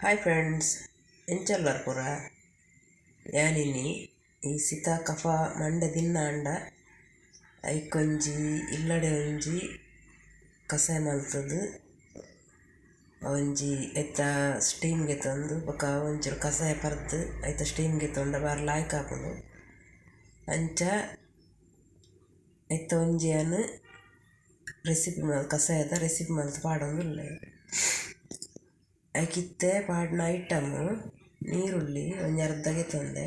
Hi friends ಎಂಚಲ್ಲರ್ ಪೂರ ಯಾನಿನಿ ಈ ಸಿತ ಕಫ ಮಂಡೆ ದಿನ್ನಾಂಡ, ಐಕೊಂಜಿ, ಇಲ್ಲಡೆ ಒಂಜಿ, ಕಸಾಯ ಮಲ್ತುದು. ಒಂಜಿ ಎತ್ತ ಸ್ಟೀಮ್ಗೆ ತಂದು, ಬೊಕ ಒಂಚೂರು ಕಸಾಯ ಪರ್ದ್, ಐತ ಸ್ಟೀಮ್ಗೆ ತೊಂಡ ಬಾರ್ ಲಾಯ್ಕ್ ಆಪುಂಡು ಅಂಚ ಐತ ಒಂಜಿಯನ್ ರೆಸಿಪಿ ಮಲ್ ರೆಸಿಪಿ ಮಲ್ತ್ ಪಾಡೊಂದುಲ್ಲೆ. ಐಕಿತ್ತೆ ಪಾಡ್ನ ಐಟಮ್, ನೀರುಳ್ಳಿ ಒಂಜಿ ಅರ್ಧ ತೊಂದೆ.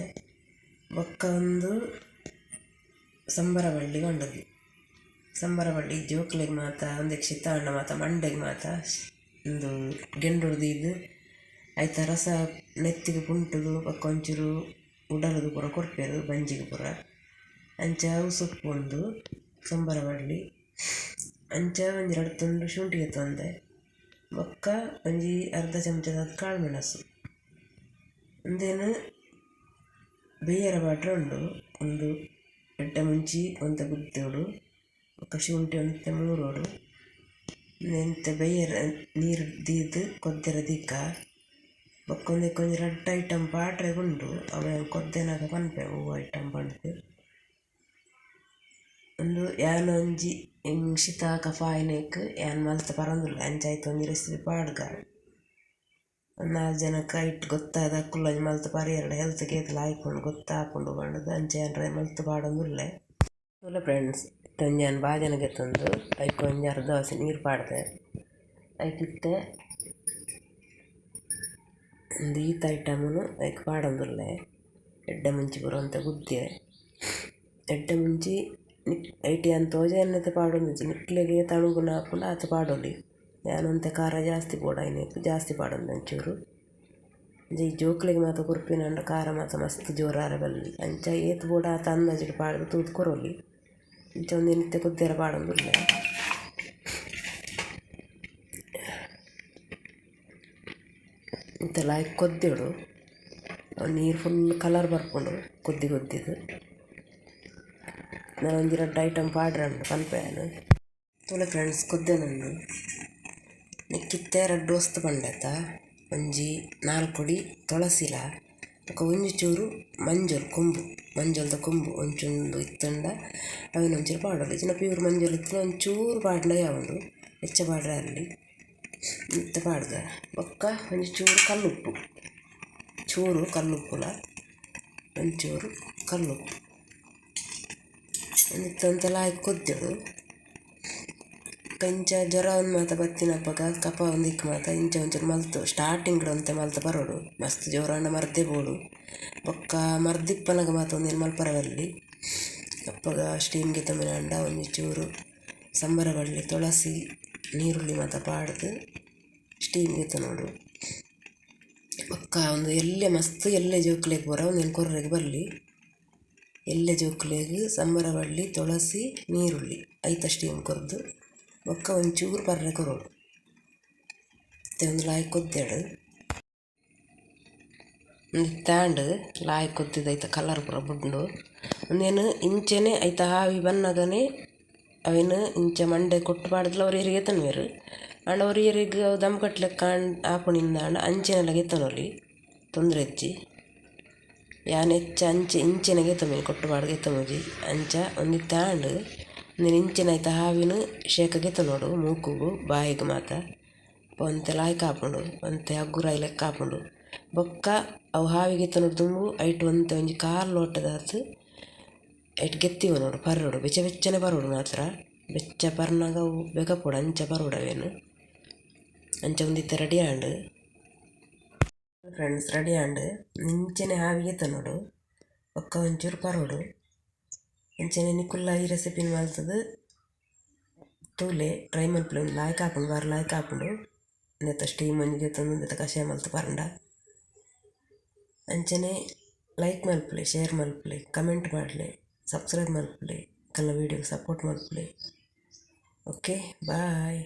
ಬೊಕ್ಕ ಒಂದು ಸಂಬರ ಬಳ್ಳಿ ಕೊಂಡೊಲಿ ಸಂಬರ ಬಳ್ಳಿ ಜೋಕ್ಲೆಗ್ ಮಾತ ಒಂದಕ್ಕೆ ಶಿತ್ತಾಂಡ ಮಾತ ಮಂಡೆಗ್ ಮಾತ ಉಂದು ಗೆಂಡು ಉಡ್ದಿದ್ ಐತ ರಸ, ನೆತ್ತಿಗೆ ಪುಂಟುದು ಬೊಕ್ಕ ಒಂಚೂರು ಉಡಲುದು ಪೂರ ಕೊರ್ಪೆರ್ ಬಂಜಿಗ್ ಪೂರ. ಅಂಚ ಸೊಪ್ಪು ಉಂಡು ಸಂಬರ ಬಳ್ಳಿ ಅಂಚ ಒಂಜಿ ರಡ್ಡ್ ತುಂಡು ಶುಂಠಿಗೆ ತೊಂದೆ. ಬೊಕ್ಕ ಒಂಜಿ ಅರ್ಧ ಚಮಚದ ಕಾಳು ಮೆಣಸು ಉಂದೆನ್ ಬೇಯರ ಪಾಡ್ರೆ ಉಂಡು. ಒಂದು ಎಡ್ಡೆ ಮುಂಚಿ, ಒಂತೆ ಗುದ್ದೆೋಡು ಬೊಕ್ಕ ಶುಂಠಿ ಒಂತೆ ಮೂರೋಡು. ಎಂತೆ ಬೇಯರ ನೀರು ದೀದ್ ಕೊದ್ದೆರೆ ದಿಕ್ಕ ಬೊಕ್ಕ ಉಂದೆಕ್ ಒಂಜಿ ರಡ್ಡ್ ಐಟಮ್ ಪಾಡ್ರೆಗ್ ಉಂಡು ಅವೆನ್ ಕೊದ್ದೆನಗ ಪನ್ಪೆ ಒವು ಐಟಮ್ ಪಂಡ್ದ್ ಶೀತ ಕಫ ಆಯಿನೆಗ್ ಯಾನ್ ಮಲ್ತ ಬರೋಂದುಲ್ಲೆ ಅಂಚ ಐತ ಒಂಜಿ ರೆಸಿಪಿ ಪಾಡ್ಗ ಒಂಜಿ ನಾಲ್ ಜನಕ್ ಐಟ್ ಗೊತ್ತಾದ್ ಒಂಜಿ ಮಲ್ತ್ ಪರಿಯರ್ಲ ಹೆಲ್ತ್ಗೆ ಏತ್ ಲಾಯ್ಕುಂಡು ಗೊತ್ತಾಪುಂಡು ಪಂಡ್ ಅಂಚ ಯಾನ್ ಮಲ್ತ್ ಪಾಡೊಂದುಲ್ಲೆ. ತೂಲೆ ಫ್ರೆಂಡ್ಸ್ ಇತ್ತೆ ಒಂಜಿ ಯಾನ್ ಬಾಜನ ಗೆತ್ತುಂಡು ಐಕ್ ಒಂಜಿ ಅರ್ಧ ದೋಸೆ ನೀರು ಪಾಡ್ದೆ. ಐಕ್ ಇತ್ತೆ ಉಂದು ಈತ ಐಟಮ್ನು ಐಕ್ ಪಾಡೊಂದುಲ್ಲೆ. ಎಡ್ಡೆ ಮುಂಚಿ ಪೂರ ಗುದ್ದೆ. ಎಡ್ಡೆ ಮುಂಚಿ ಐಟ್ ಯಾನ್ ತೋಜೋನ್ನತೆ ಪಾಡೊಂದಿಜ್ಜಿ ನಿಕ್ಲೆಗ್ ಏತ್ ಅಣುಗುಣ ಆಪುಂಡು ಆತ ಪಾಡೊಲಿ ಯಾನ್ ಒಂತೆ ಖಾರ ಜಾಸ್ತಿ ಬೋಡಾಯಿನೆಗ್ ಜಾಸ್ತಿ ಪಾಡೊಂದು ಒಂಚೂರು ಅಂಚ ಈ ಜೋಕ್ಲೆಗ್ ಮಾತ ಕೊರ್ಪಿನಂಡ ಖಾರ ಮಾತ ಮಸ್ತ್ ಜೋರಾರೆ ಬಲ್ಲಿ ಅಂಚ ಏತ್ ಬೋಡ ಆತ ಅಂದಾಜಿಡ್ ಪಾಡ್ದ್ ತೂತು ಕೊರೊಲಿ ಅಂಚ ಒಂಜಿ ನಿತ್ತೆ ಕುದ್ದೆರೆ ಪಾಡೊಂದುಲ್ಲೆ ಇಂತ ಲಾಯ್ಕ್ ಕೊದ್ದೆಡು ನೀರು ಫುಲ್ ಕಲರ್ ಬರ್ಪುಂಡು ಕೊದ್ದಿ ಕೊದ್ದಿದ್ ರಡ್ಡ್ ಐಟಮ್ ಪಾಡ್ರೆ ಪನ್ಪೆಯನ್ ತೂಲೆ ಫ್ರೆಂಡ್ಸ್ ಕೊದ್ದೆನಂದು నెక్కితే ರಡ್ಡ್ వస్తు ಪಂಡೆತ ಒಂಜಿ ನಾಲ್ಕುಡಿ ತುಳಸಿಲ ಬೊಕ ಒಂಜಿ ಚೂರು, ಮಂಜೊಲ್ ಕೊಂಬು. ಮಂಜೊಲ್ದ ಕೊಂಬು ಒಂಚೂಂದು ಇತ್ತಂಡ. ಅವೆನ್ ಒಂಚೂರು ಪಾಡ್ರ ಇಚ್ಚಿನ ಪ್ಯೂರ್ ಮಂಜೊಲ್ ಇತ್ತಿನ ಒಂಚೂರು ಪಾಡ್ಲ ಯಾವನು ಹೆಚ್ಚ ಪಾಡ್ರ ಅಲ್ಲಿ. ಇತ್ತ ಪಾಡ್ದ. ಬೊಕ್ಕ ಒಂಜಿ ಚೂರು ಕಲ್ಲುಪ್ಪು. ಚೂರು ಕಲ್ಲುಪ್ಪುಲ ಒಂಚೂರು ಕಲ್ಲುಪ್ಪು. ಒಂದಿತ್ತಂತೆಲ್ಲ ಹಾಕಿ ಕೊದ್ದೆವು ಕಂಚ ಜ್ವರ ಒಂದು ಮಾತ ಬತ್ತಿನಪ್ಪಗ ಒಂದು ಇಕ್ಕ ಮಾತ ಇಂಚ ಒಂಚೂರು ಮಲ್ತು ಸ್ಟಾರ್ಟಿಂಗ್ ಒಂತೆ ಮಲ್ತ ಬರೋಡು ಮಸ್ತ್ ಜೋರಾಂಡ ಮರ್ದೆ ಬೋಡು ಬೊಕ್ಕ ಮರ್ದಿಪ್ಪನಗ ಮಾತ ಏನು ಬಲ್ಲಿ ಅಪ್ಪಗ ಸ್ಟೀಮ್ಗೆ ತಮಿನಾಂಡ ಒಂದು ಚೂರು ಸಂಬರ ಬಳ್ಳಿ ತುಳಸಿ ನೀರುಳ್ಳಿ ಮಾತ ಪಾಡ್ದು ಸ್ಟೀಮ್ಗೆ ನೋಡು ಬೊಕ್ಕ ಒಂದು ಎಲ್ಲೆ ಮಸ್ತ್ ಎಲ್ಲೆ ಜೋಕ್ಲೆಗ್ ಬರೋ ಒಂದೇನು ಕೊರ್ರೆಗ್ ಬರಲಿ ಎಲ್ಲೆ ಜೋಕ್ಲೇಗ್ ಸಂಬರ ತುಳಸಿ, ನೀರುಳ್ಳಿ. ಐತ ಸ್ಟೀಮ್ ಕೊರ್ದು. ಬೊಕ್ಕ ಒಂಚೂರು ಪರ್ರೆ ಕೊರೋಡು ಇತ್ತೆ ಒಂದು ಲಾಯ್ ಕೊದ್ದೆಡು ತಾಂಡ್ ಲಾಯ್ ಕೊದ್ದಿದ್ದು ಐತ ಕಲರ್ ಪೂರ ಬುಡ್ಡು ಒಂದೇನು ಇಂಚೆನೆ ಐತ ಹಾವಿ ಬನ್ನಗನೆ ಅವೇನು ಇಂಚೆ ಮಂಡೆ ಕೊಟ್ಟು ಮಾಡಿದ್ಲು ಅವ್ರ ಹಿರಿಗೆ ಎತ್ತನ್ವೇರು ಆಂಡ ಅವ್ರ ಹಿರಿಗೆ ದಮ್ ಕಟ್ಲೆ ಕಾಣ್ ಆಪುಣಿಂದ ಅಂಚೆನೆಲ್ಲ ಗೆತ್ತನೋಲಿ ತೊಂದರೆ ಹೆಚ್ಚಿ ಯಾನ್ ಅಂಚಿ ಇಂಚಿನಗೆ ಇಂಚೆನೆ ಗೆತ್ತಮೇಲೆ ಕೊಟ್ಟು ಪಾಡ್ಗೆ ಎತ್ತಮುಜಿ ಅಂಚ ಒಂದಿತ್ತ ತಾಂಡು ಉಂದೆನ್ ಇಂಚಿನ ಐತ ಹಾವಿನ ಶೇಕ ಗೆತ್ತನೋಡು ಮೂಕುಗು ಬಾಯಿಗ್ ಮಾತ. ಒಂತೆ ಲಾಯ್ಕ್ ಕಾಪುಂಡು ಒಂತೆ ಹಗ್ಗುರಾಯಿ ಲೆಕ್ಕ ಆಪುಂಡು ಬೊಕ್ಕ ಅವು ಹಾವಿ ಗೆತ್ತನೋಡು ದುಂಬು ಐಟ್ ಒಂತೆ ಒಂಜಿ ಕಾಲ್ ಲೋಟದಾತ್ ಐಟ್ ಗೆತ್ತಿವ ನೋಡು, ಪರ್ರೋಡು, ಬೆಚ್ಚ ಬೆಚ್ಚನೆ ಬರೋಡು ಮಾತ್ರ. ಬೆಚ್ಚ ಪರ್ನಾಗ ಅವು ಬೆಕಪೋಡು ಅಂಚ ಅವೇನು ಅಂಚ ಒಂದಿತ್ತ ready and friends ready and ಇಂಚೆನೆ ಹಾವಿಗೆ ನೋಡು ಒಕ್ಕ ಒಂಚೂರು ಪರೋಡು ಇಂಚನೆ ನಿಕುಲ್ಲ ಈ ರೆಸಿಪಿನ ಮಲ್ತದು ತೂಲೆ ಟ್ರೈ ಮಲ್ಪಲೆ ಒಂದು ಲಾಯ್ಕ್ ಹಾಕೊಂಡು ಬಾರಿ ಲಾಯ್ಕ್ ಹಾಕೊಂಡು ನೆತ್ತ ಸ್ಟೀಮ್ ಒಂಜಿಗೆ ತಂದು ನೆತ್ತ ಕಷಾಯ ಮಲ್ತು ಪರಂಡ ಅಂಚನೆ ಲೈಕ್ ಮಲ್ಪಲೆ ಶೇರ್ ಮಲ್ಪಲೆ ಕಮೆಂಟ್ ಮಾಡಲೆ ಸಬ್ಸ್ಕ್ರೈಬ್ ಮಲ್ಪಲೆ ಕಲ್ಲ ವೀಡಿಯೋಗೆ ಸಪೋರ್ಟ್ ಮಲ್ಪಲೆ ಓಕೆ ಬಾಯ್